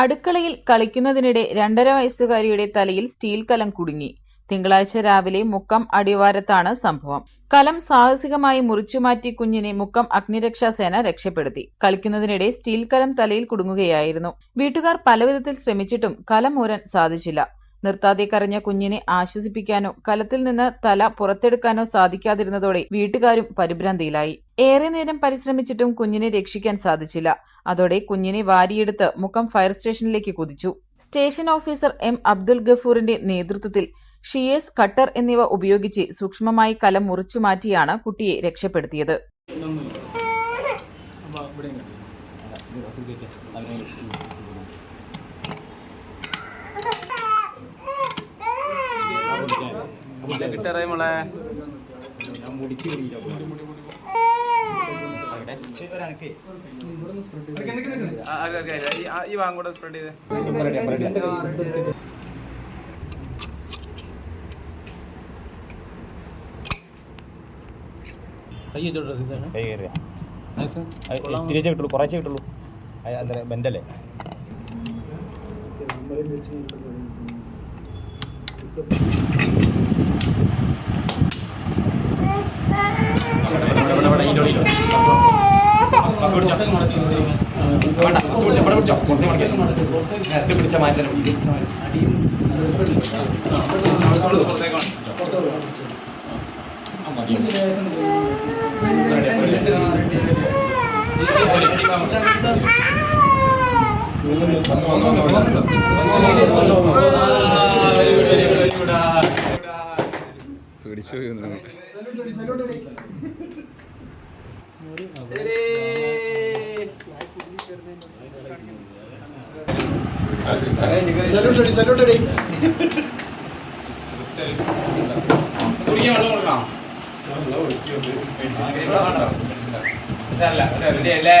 അടുക്കളയിൽ കളിക്കുന്നതിനിടെ രണ്ടര വയസ്സുകാരിയുടെ തലയിൽ സ്റ്റീൽ കലം കുടുങ്ങി. തിങ്കളാഴ്ച രാവിലെ മുക്കം അടിവാരത്താണ് സംഭവം. കലം സാഹസികമായി മുറിച്ചുമാറ്റി കുഞ്ഞിനെ മുക്കം അഗ്നിരക്ഷാസേന രക്ഷപ്പെടുത്തി. കളിക്കുന്നതിനിടെ സ്റ്റീൽ കലം തലയിൽ കുടുങ്ങുകയായിരുന്നു. വീട്ടുകാർ പലവിധത്തിൽ ശ്രമിച്ചിട്ടും കലം ഊരാൻ സാധിച്ചില്ല. നിർത്താതെ കരഞ്ഞ കുഞ്ഞിനെ ആശ്വസിപ്പിക്കാനോ കലത്തിൽ നിന്ന് തല പുറത്തെടുക്കാനോ സാധിക്കാതിരുന്നതോടെ വീട്ടുകാരും പരിഭ്രാന്തിയിലായി. ഏറെ നേരം പരിശ്രമിച്ചിട്ടും കുഞ്ഞിനെ രക്ഷിക്കാൻ സാധിച്ചില്ല. അതോടെ കുഞ്ഞിനെ വാരിയെടുത്ത് മുഖം ഫയർ സ്റ്റേഷനിലേക്ക് കുതിച്ചു. സ്റ്റേഷൻ ഓഫീസർ എം അബ്ദുൽ ഗഫൂറിന്റെ നേതൃത്വത്തിൽ ഷിയേഴ്സ് കട്ടർ എന്നിവ ഉപയോഗിച്ച് സൂക്ഷ്മമായി കലം മുറിച്ചു മാറ്റിയാണ് കുട്ടിയെ രക്ഷപ്പെടുത്തിയത്. കിട്ടറേ മോളെ? ആ, ആ, ഓക്കേ, ഈ- വാങ്ങൂടെ സ്പ്രെഡ് ചെയ്ത്. കൈ കയറിയ? തിരിച്ചേ കിട്ടുള്ളൂ കുറച്ചേ കിട്ടുള്ളൂ. അത് എന്താ ബെൻഡല്ലേ സല്യൂട്ട് അടി സല്യൂട്ട് അടി. കുടിക്കാൻ വെള്ളം കൊടുക്കാം റെഡി അല്ലേ?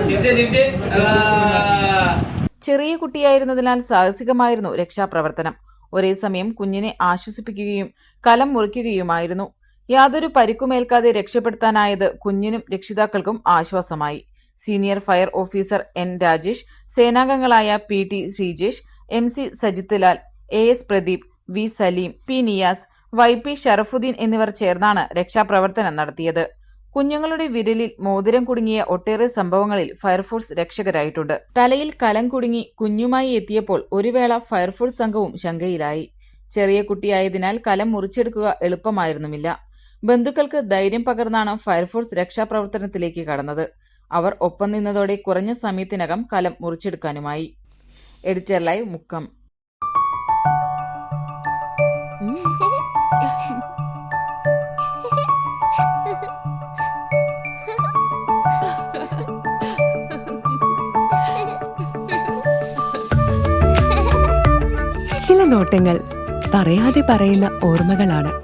ചിരിച്ചേ ചിരിച്ചേ. ആ. ചെറിയ കുട്ടിയായിരുന്നതിനാൽ സാഹസികമായിരുന്നു രക്ഷാപ്രവർത്തനം. ഒരേ സമയം കുഞ്ഞിനെ ആശ്വസിപ്പിക്കുകയും കലം മുറിക്കുകയുമായിരുന്നു. യാതൊരു പരിക്കുമേൽക്കാതെ രക്ഷപ്പെടുത്താനായത് കുഞ്ഞിനും രക്ഷിതാക്കൾക്കും ആശ്വാസമായി. Senior fire officer N Rajesh സേനാംഗങ്ങളായ P T Sreejesh M C Sajith Lal A S Pradeep V Salim P Niyas Y P Sharafudheen എന്നിവർ ചേർന്നാണ് രക്ഷാപ്രവർത്തനം നടത്തിയത്. കുഞ്ഞുങ്ങളുടെ വിരലിൽ മോതിരം കുടുങ്ങിയ ഒട്ടേറെ സംഭവങ്ങളിൽ ഫയർഫോഴ്സ് രക്ഷകരായിട്ടുണ്ട്. തലയിൽ കലം കുടുങ്ങി കുഞ്ഞുമായി എത്തിയപ്പോൾ ഒരുവേള ഫയർഫോഴ്സ് സംഘവും ശങ്കയിലായി. ചെറിയ കുട്ടിയായതിനാൽ കലം മുറിച്ചെടുക്കുക എളുപ്പമായിരുന്നുമില്ല. ബന്ധുക്കൾക്ക് ധൈര്യം പകർന്നാണ് ഫയർഫോഴ്സ് രക്ഷാപ്രവർത്തനത്തിലേക്ക് കടന്നത്. അവർ ഒപ്പം നിന്നതോടെ കുറഞ്ഞ സമയത്തിനകം കലം മുറിച്ചെടുക്കാനുമായി. Editor live Mukkam. ചില നോട്ടങ്ങൾ പറയാതെ പറയുന്ന ഓർമ്മകളാണ്.